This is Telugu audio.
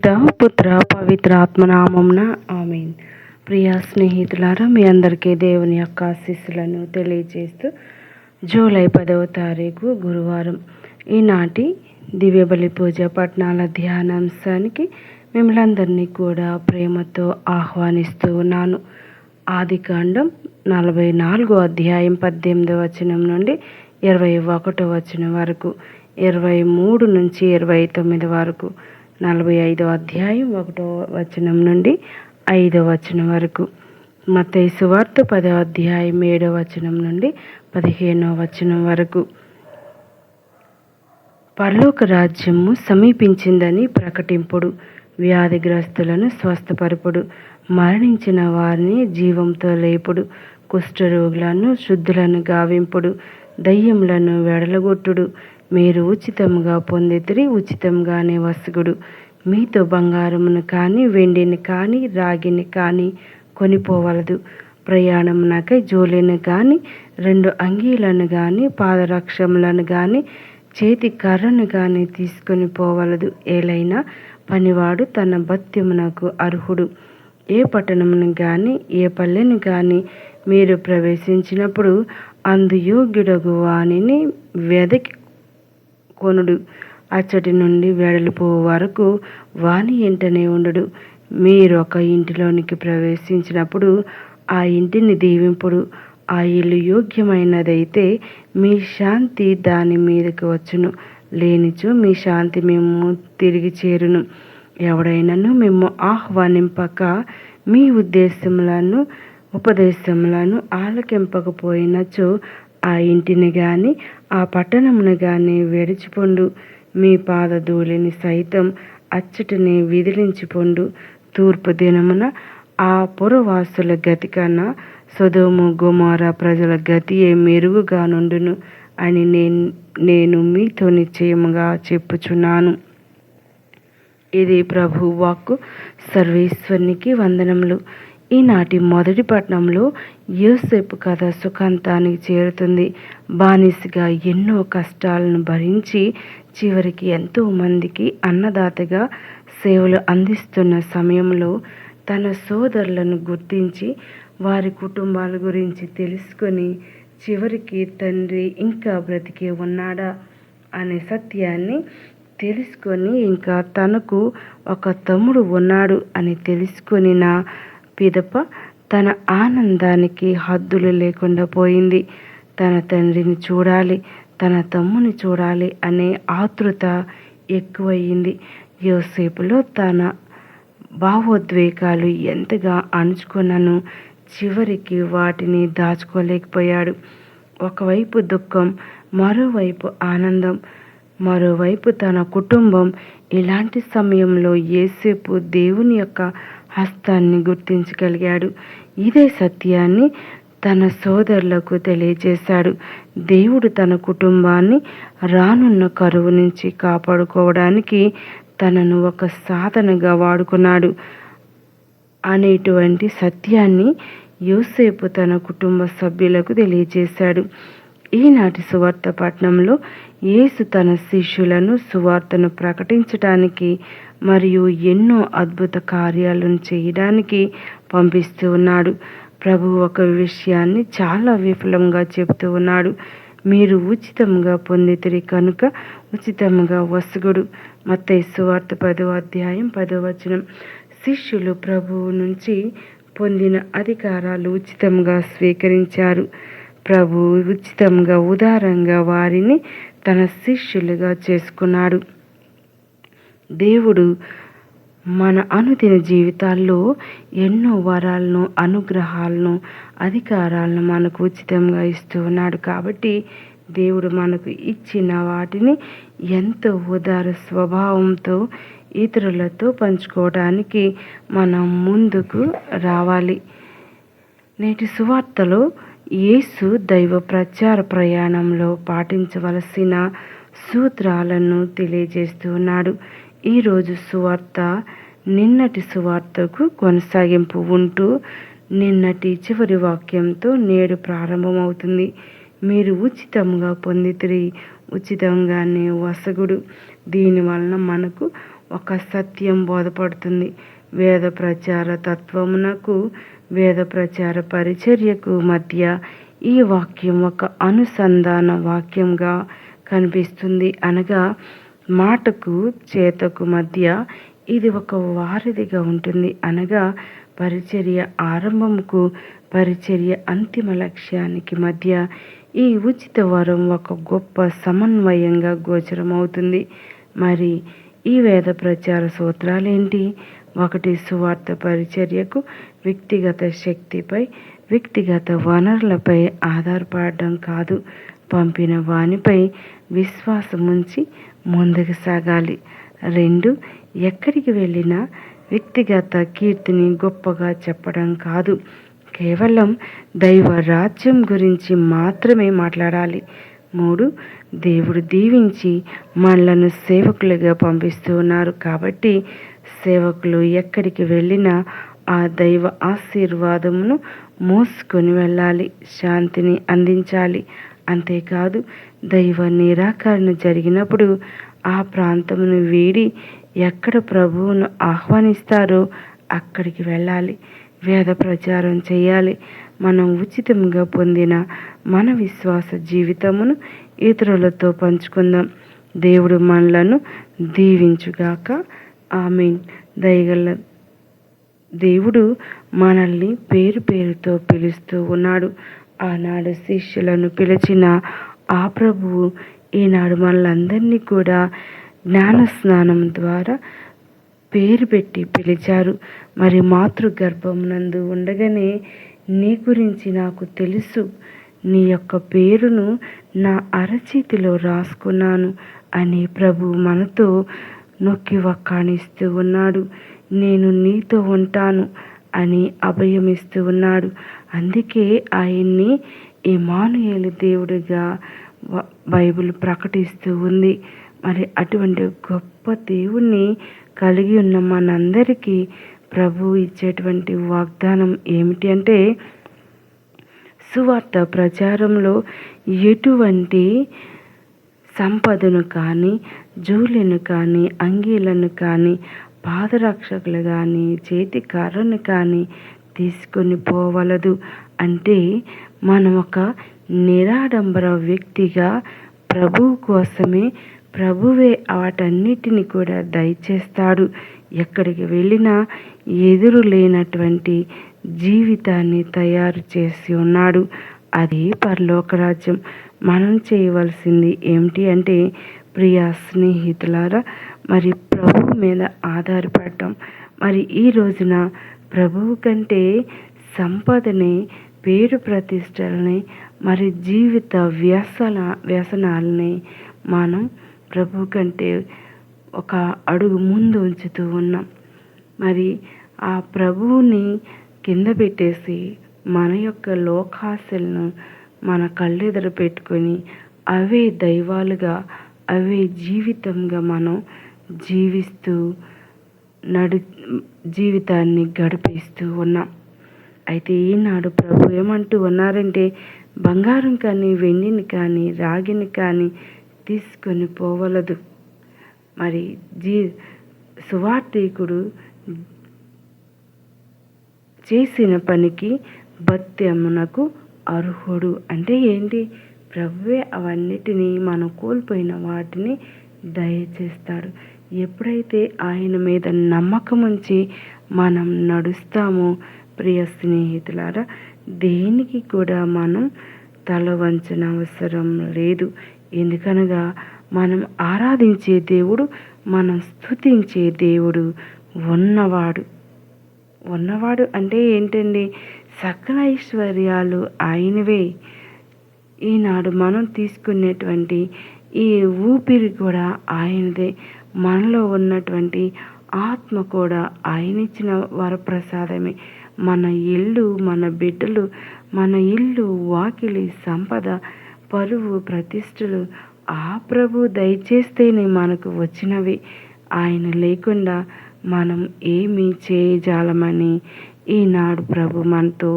పిత పుత్ర పవిత్ర ఆత్మనామంన ఆమెన్. ప్రియ స్నేహితులారా మీ అందరికీ దేవుని యొక్క ఆశీస్సులను తెలియజేస్తూ జూలై పదవ తారీఖు గురువారం ఈనాటి దివ్యబలి పూజ పట్నాల ధ్యానాంశానికి మిమ్మల్ందరినీ కూడా ప్రేమతో ఆహ్వానిస్తూ ఉన్నాను. ఆదికాండం నలభై నాలుగో అధ్యాయం పద్దెనిమిదో వచనం నుండి ఇరవై ఒకటో వచనం వరకు ఇరవై మూడు నుంచి ఇరవై తొమ్మిది వరకు నలభై ఐదో అధ్యాయం ఒకటో వచనం నుండి ఐదో వచనం వరకు. మతైసు వార్త పదో అధ్యాయం ఏడో వచనం నుండి పదిహేనో వచనం వరకు. పర్లోక రాజ్యము సమీపించిందని ప్రకటింపుడు వ్యాధిగ్రస్తులను స్వస్థపరుపుడు మరణించిన వారిని జీవంతో లేపుడు కుష్ఠరోగులను శుద్ధులను గావింపుడు దయ్యములను వెడలగొట్టుడు మీరు ఉచితముగా పొందితిరి ఉచితంగానే వసుగుడు. మీతో బంగారమును కానీ వెండిని కానీ రాగిని కానీ కొనిపోవలదు. ప్రయాణమునకై జోలిని కానీ రెండు అంగీలను కానీ పాదరక్షములను కానీ చేతి కర్రను కానీ తీసుకొని పోవలదు. ఏలైనా పనివాడు తన భత్యమునకు అర్హుడు. ఏ పట్టణమును కానీ ఏ పల్లెను కానీ మీరు ప్రవేశించినప్పుడు అందు యోగ్యుడగు వాణిని వెదకి కొనుడు. అచ్చటి నుండి వెడలిపో వరకు వాని ఇంటనే ఉండడు. మీరు ఒక ఇంటిలోనికి ప్రవేశించినప్పుడు ఆ ఇంటిని దీవింపుడు. ఆ ఇల్లు యోగ్యమైనదైతే మీ శాంతి దాని మీదకి వచ్చును. లేనిచో మీ శాంతి మేము తిరిగి చేరును. ఎవడైనాను మేము ఆహ్వానింపక మీ ఉద్దేశములను ఉపదేశములను ఆలకింపకపోయినచో ఆ ఇంటిని గాని ఆ పట్టణమును గాని విడిచిపొండు. మీ పాదధూళిని సైతం అచ్చటిని విదిలించిపొండు. తూర్పు దినమున ఆ పురవాసుల గతి కన్నా సొదోము గుమార ప్రజల గతియే మెరుగుగా నుండును అని నేను నేను మీతో నిశ్చయముగా చెప్పుచున్నాను. ఇది ప్రభు వాక్కు. సర్వేశ్వరునికి వందనములు. ఈనాటి మొదటి పట్నంలో యోసేపు కథ సుఖాంతానికి చేరుతుంది. బానిసగా ఎన్నో కష్టాలను భరించి చివరికి ఎంతో మందికి అన్నదాతగా సేవలు అందిస్తున్న సమయంలో తన సోదరులను గుర్తించి వారి కుటుంబాల గురించి తెలుసుకొని చివరికి తండ్రి ఇంకా బ్రతికే ఉన్నాడా అనే సత్యాన్ని తెలుసుకొని ఇంకా తనకు ఒక తమ్ముడు ఉన్నాడు అని తెలుసుకొని నా పిదప తన ఆనందానికి హద్దులు లేకుండా పోయింది. తన తండ్రిని చూడాలి తన తమ్ముని చూడాలి అనే ఆతృత ఎక్కువయ్యింది. యోసేపులో తన భావోద్వేగాలు ఎంతగా అణుచుకున్నను చివరికి వాటిని దాచుకోలేకపోయాడు. ఒకవైపు దుఃఖం మరోవైపు ఆనందం మరోవైపు తన కుటుంబం. ఇలాంటి సమయంలో ఏసేపు దేవుని యొక్క హస్తాన్ని గుర్తించగలిగాడు. ఇదే సత్యాన్ని తన సోదరులకు తెలియజేశాడు. దేవుడు తన కుటుంబాన్ని రానున్న కరువు నుంచి కాపాడుకోవడానికి తనను ఒక సాధనగా వాడుకున్నాడు. అనేటువంటి సత్యాన్ని యోసేపు తన కుటుంబ సభ్యులకు తెలియజేశాడు. ఈనాటి సువార్త పట్నంలో యేసు తన శిష్యులను సువార్తను ప్రకటించడానికి మరియు ఎన్నో అద్భుత కార్యాలను చేయడానికి పంపిస్తూ ఉన్నాడు. ప్రభు ఒక విషయాన్ని చాలా విఫలంగా చెబుతూ ఉన్నాడు. మీరు ఉచితంగా పొందితిరి కనుక ఉచితంగా వసుగుడు. మత్తయి సువార్త పదో అధ్యాయం పదో వచనం. శిష్యులు ప్రభువు నుంచి పొందిన అధికారాలు ఉచితంగా స్వీకరించారు. ప్రభు ఉచితంగా ఉదారంగా వారిని తన శిష్యులుగా చేసుకున్నాడు. దేవుడు మన అనుదిన జీవితాల్లో ఎన్నో వరాలను అనుగ్రహాలను అధికారాలను మనకు ఉచితంగా ఇస్తూ ఉన్నాడు. కాబట్టి దేవుడు మనకు ఇచ్చిన వాటిని ఎంతో ఉదార స్వభావంతో ఇతరులతో పంచుకోవడానికి మనం ముందుకు రావాలి. నేటి సువార్తలో యేసు దైవ ప్రచార ప్రయాణంలో పాటించవలసిన సూత్రాలను తెలియజేస్తూ ఉన్నాడు. ఈరోజు సువార్త నిన్నటి సువార్తకు కొనసాగింపు ఉంటూ నిన్నటి చివరి వాక్యంతో నేడు ప్రారంభమవుతుంది. మీరు ఉచితంగా పొందితిరి ఉచితంగానే వసగుడు. దీని వలన మనకు ఒక సత్యం బోధపడుతుంది. వేద ప్రచార తత్వమునకు వేద ప్రచార పరిచర్యకు మధ్య ఈ వాక్యం ఒక అనుసంధాన వాక్యంగా కనిపిస్తుంది. అనగా మాటకు చేతకు మధ్య ఇది ఒక వారధిగా ఉంటుంది. అనగా పరిచర్య ఆరంభముకు పరిచర్య అంతిమ లక్ష్యానికి మధ్య ఈ ఉచిత వరం ఒక గొప్ప సమన్వయంగా గోచరమవుతుంది. మరి ఈ వేద ప్రచార సూత్రాలేంటి? ఒకటి సువార్త పరిచర్యకు వ్యక్తిగత శక్తిపై వ్యక్తిగత వనరులపై ఆధారపడడం కాదు. పంపిన వానిపై విశ్వాసం ఉంచి ముందుకు సాగాలి. రెండు ఎక్కడికి వెళ్ళినా వ్యక్తిగత కీర్తిని గొప్పగా చెప్పడం కాదు. కేవలం దైవ రాజ్యం గురించి మాత్రమే మాట్లాడాలి. మూడు దేవుడు దీవించి మనలను సేవకులుగా పంపిస్తున్నారు కాబట్టి సేవకులు ఎక్కడికి వెళ్ళినా ఆ దైవ ఆశీర్వాదమును మోసుకొని వెళ్ళాలి శాంతిని అందించాలి. అంతేకాదు దైవ నిరాకరణ జరిగినప్పుడు ఆ ప్రాంతమును వీడి ఎక్కడ ప్రభువును ఆహ్వానిస్తారో అక్కడికి వెళ్ళాలి. వేద ప్రచారం చేయాలి. మనం ఉచితంగా పొందిన మన విశ్వాస జీవితమును ఇతరులతో పంచుకుందాం. దేవుడు మనలను దీవించుగాక. ఆమె దయగల దేవుడు మనల్ని పేరు పేరుతో పిలుస్తూ ఉన్నాడు. ఆనాడు శిష్యులను పిలిచిన ఆ ప్రభువు ఈనాడు మనలందరినీ కూడా జ్ఞాన స్నానం ద్వారా పేరు పెట్టి పిలిచారు. మరి మాతృ నందు ఉండగానే నీ గురించి నాకు తెలుసు. నీ యొక్క పేరును నా అరచేతిలో రాసుకున్నాను అని ప్రభు మనతో నొక్కి వక్కాణిస్తూ ఉన్నాడు. నేను నీతో ఉంటాను అని అభయమిస్తూ ఉన్నాడు. అందుకే ఆయన్ని ఇమానుయేలు దేవుడిగా బైబిల్ ప్రకటిస్తూ ఉంది. మరి అటువంటి గొప్ప దేవుణ్ణి కలిగి ఉన్న మనందరికీ ప్రభు ఇచ్చేటువంటి వాగ్దానం ఏమిటి అంటే సువార్త ప్రచారంలో ఎటువంటి సంపదను కానీ జూలిను కానీ అంగీలను కానీ పాదరక్షకులు కానీ చేతి కర్రను కానీ తీసుకొని పోవలదు. అంటే మనం ఒక నిరాడంబర వ్యక్తిగా ప్రభువు కోసమే ప్రభువే వాటన్నిటిని కూడా దయచేస్తాడు. ఎక్కడికి వెళ్ళినా ఎదురు లేనటువంటి జీవితాన్ని తయారు చేసి ఉన్నాడు. అది పరలోకరాజ్యం. మనం చేయవలసింది ఏమిటి అంటే ప్రియ స్నేహితులారా మరి ప్రభు మీద ఆధారపడటం. మరి ఈ రోజున ప్రభువు కంటే సంపదని పేరు ప్రతిష్టలని మరి జీవిత వ్యసన వ్యసనాలని మనం ప్రభు కంటే ఒక అడుగు ముందు ఉంచుతూ ఉన్నాం. మరి ఆ ప్రభువుని కింద పెట్టేసి మన యొక్క లోకాశలను మన కళ్ళెదుర పెట్టుకొని అవే దైవాలుగా అవే జీవితంగా మనం జీవిస్తూ నడు జీవితాన్ని గడిపిస్తూ ఉన్నాం. అయితే ఈనాడు ప్రభు ఏమంటూ ఉన్నారంటే బంగారం కానీ వెండిని కానీ రాగిని కానీ తీసుకొని పోవలదు. మరి జీ సువార్థీకుడు చేసిన పనికి భత్యమునకు అర్హుడు. అంటే ఏంటి? ప్రభువే అవన్నిటినీ మనం కోల్పోయిన వాటిని దయచేస్తాడు. ఎప్పుడైతే ఆయన మీద నమ్మకం ఉంచి మనం నడుస్తామో ప్రియ స్నేహితులారా దేనికి కూడా మనం తల వంచిన అవసరం లేదు. ఎందుకనగా మనం ఆరాధించే దేవుడు మనం స్థుతించే దేవుడు ఉన్నవాడు. ఉన్నవాడు అంటే ఏంటండి? సకల ఐశ్వర్యాలు ఆయనవే ఈనాడు మనం తీసుకునేటువంటి ఈ ఊపిరి కూడా ఆయనదే. మనలో ఉన్నటువంటి ఆత్మ కూడా ఆయనిచ్చిన వరప్రసాదమే. మన ఇల్లు మన బిడ్డలు మన ఇల్లు వాకిలి సంపద పరువు ప్రతిష్టలు ఆ ప్రభు దయచేస్తేనే మనకు వచ్చినవి. ఆయన లేకుండా మనం ఏమీ చేయజాలమని ఈనాడు ప్రభు మనతో